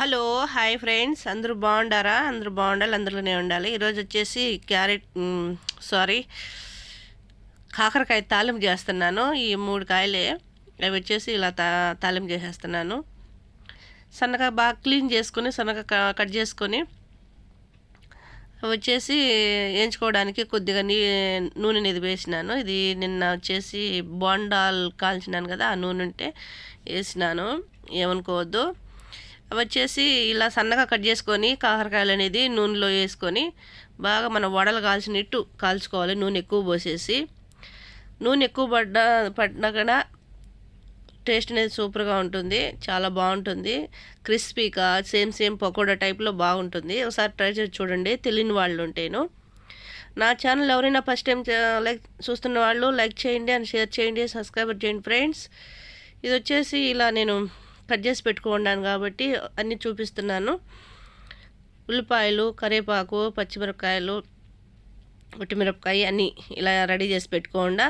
Hello hi friends. అందరూ బాగుండారా? అందరూ బాగుండాలి? అందులోనే ఉండాలి. ఈరోజు వచ్చేసి క్యారెట్ సారీ కాకరకాయ తాలింపు చేస్తున్నాను. ఈ మూడు కాయలే అవి వచ్చేసి ఇలా తా తాలింపు చేసేస్తున్నాను. సన్నగా బాగా క్లీన్ చేసుకొని సన్నగా కట్ చేసుకొని అవి వచ్చేసి వేయించుకోవడానికి కొద్దిగా నీ నూనె అనేది వేసినాను. ఇది నిన్న వచ్చేసి బోండాలు కాల్చినాను కదా ఆ నూనె ఉంటే వేసినాను. ఏమనుకోవద్దు. అవి వచ్చేసి ఇలా సన్నగా కట్ చేసుకొని కాకరకాయలు అనేది నూనెలో వేసుకొని బాగా మన వడలు కాల్చినట్టు కాల్చుకోవాలి. నూనె ఎక్కువ పోసేసి. నూనె ఎక్కువ పడ్డ పడినా టేస్ట్ అనేది సూపర్గా ఉంటుంది. చాలా బాగుంటుంది. క్రిస్పీగా సేమ్ సేమ్ పకోడా టైప్లో బాగుంటుంది. ఒకసారి ట్రై చేసి చూడండి. తెలియని వాళ్ళు ఉంటేను. నా ఛానల్ ఎవరైనా ఫస్ట్ టైం లైక్ చూస్తున్న వాళ్ళు లైక్ చేయండి అండ్ షేర్ చేయండి. సబ్స్క్రైబర్ చేయండి ఫ్రెండ్స్. ఇది వచ్చేసి ఇలా నేను కట్ చేసి పెట్టుకున్నాను కాబట్టి అన్నీ చూపిస్తున్నాను. ఉల్లిపాయలు కరివేపాకు పచ్చిమిరపకాయలు మిరపకాయ అన్నీ ఇలా రెడీ చేసి పెట్టుకోకుండా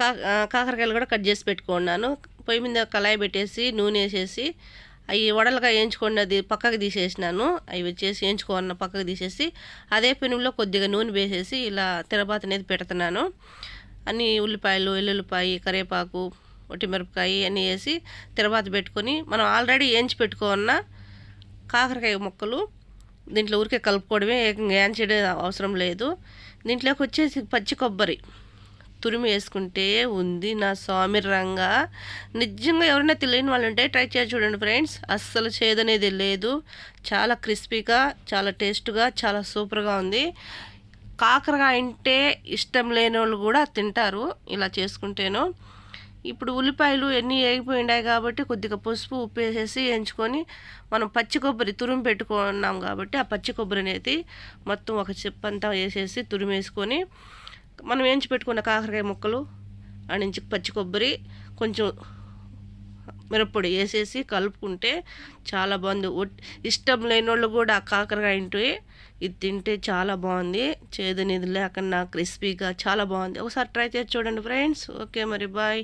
కా కాకరకాయలు కూడా కట్ చేసి పెట్టుకున్నాను. పొయ్యి మీద కళాయి పెట్టేసి నూనె వేసేసి అవి వడలుగా వేయించుకున్నది పక్కకి తీసేసినాను. అవి వచ్చేసి వేయించుకున్న పక్కకి తీసేసి అదే పెనులో కొద్దిగా నూనె వేసేసి ఇలా తిరబాత అనేది పెడుతున్నాను. అన్ని ఉల్లిపాయలు వెల్లుల్లిపాయ కరివేపాకు మిరపకాయ అన్నీ వేసి తర్వాత పెట్టుకొని మనం ఆల్రెడీ ఏంచి పెట్టుకున్న కాకరకాయ ముక్కలు దీంట్లో ఊరికే కలుపుకోవడమే ఏంచడం అవసరం లేదు. దీంట్లోకి వచ్చేసి పచ్చి కొబ్బరి తురిమి వేసుకుంటే ఉంది నా స్వామి రంగా. నిజంగా ఎవరైనా తెలియని వాళ్ళు ఉంటే ట్రై చేసి చూడండి ఫ్రెండ్స్. అస్సలు చేదనేది లేదు. చాలా క్రిస్పీగా చాలా టేస్ట్గా చాలా సూపర్గా ఉంది. కాకరకాయ అంటే ఇష్టం లేని వాళ్ళు కూడా తింటారు. ఇలా చేసుకుంటేను ఇప్పుడు ఉల్లిపాయలు ఎన్ని వేగిపోయినాయి కాబట్టి కొద్దిగా పసుపు ఉప్పు వేసేసి వేయించుకొని మనం పచ్చి కొబ్బరి తురుము పెట్టుకున్నాం కాబట్టి ఆ పచ్చి కొబ్బరి అనేది మొత్తం ఒక చెప్పంతా అంతా వేసేసి తురుము వేసుకొని మనం వేయించి పెట్టుకున్న కాకరకాయ ముక్కలు ఆ నుంచి పచ్చి కొబ్బరి కొంచెం మిరప్పొడి వేసేసి కలుపుకుంటే చాలా బాగుంది. ఇష్టం లేని వాళ్ళు కూడా ఆ కాకరకాయ ఇంటి ఇది తింటే చాలా బాగుంది. చేదు అనేది లేకుండా క్రిస్పీగా చాలా బాగుంది. ఒకసారి ట్రై చేసి చూడండి ఫ్రెండ్స్. ఓకే మరి బాయ్.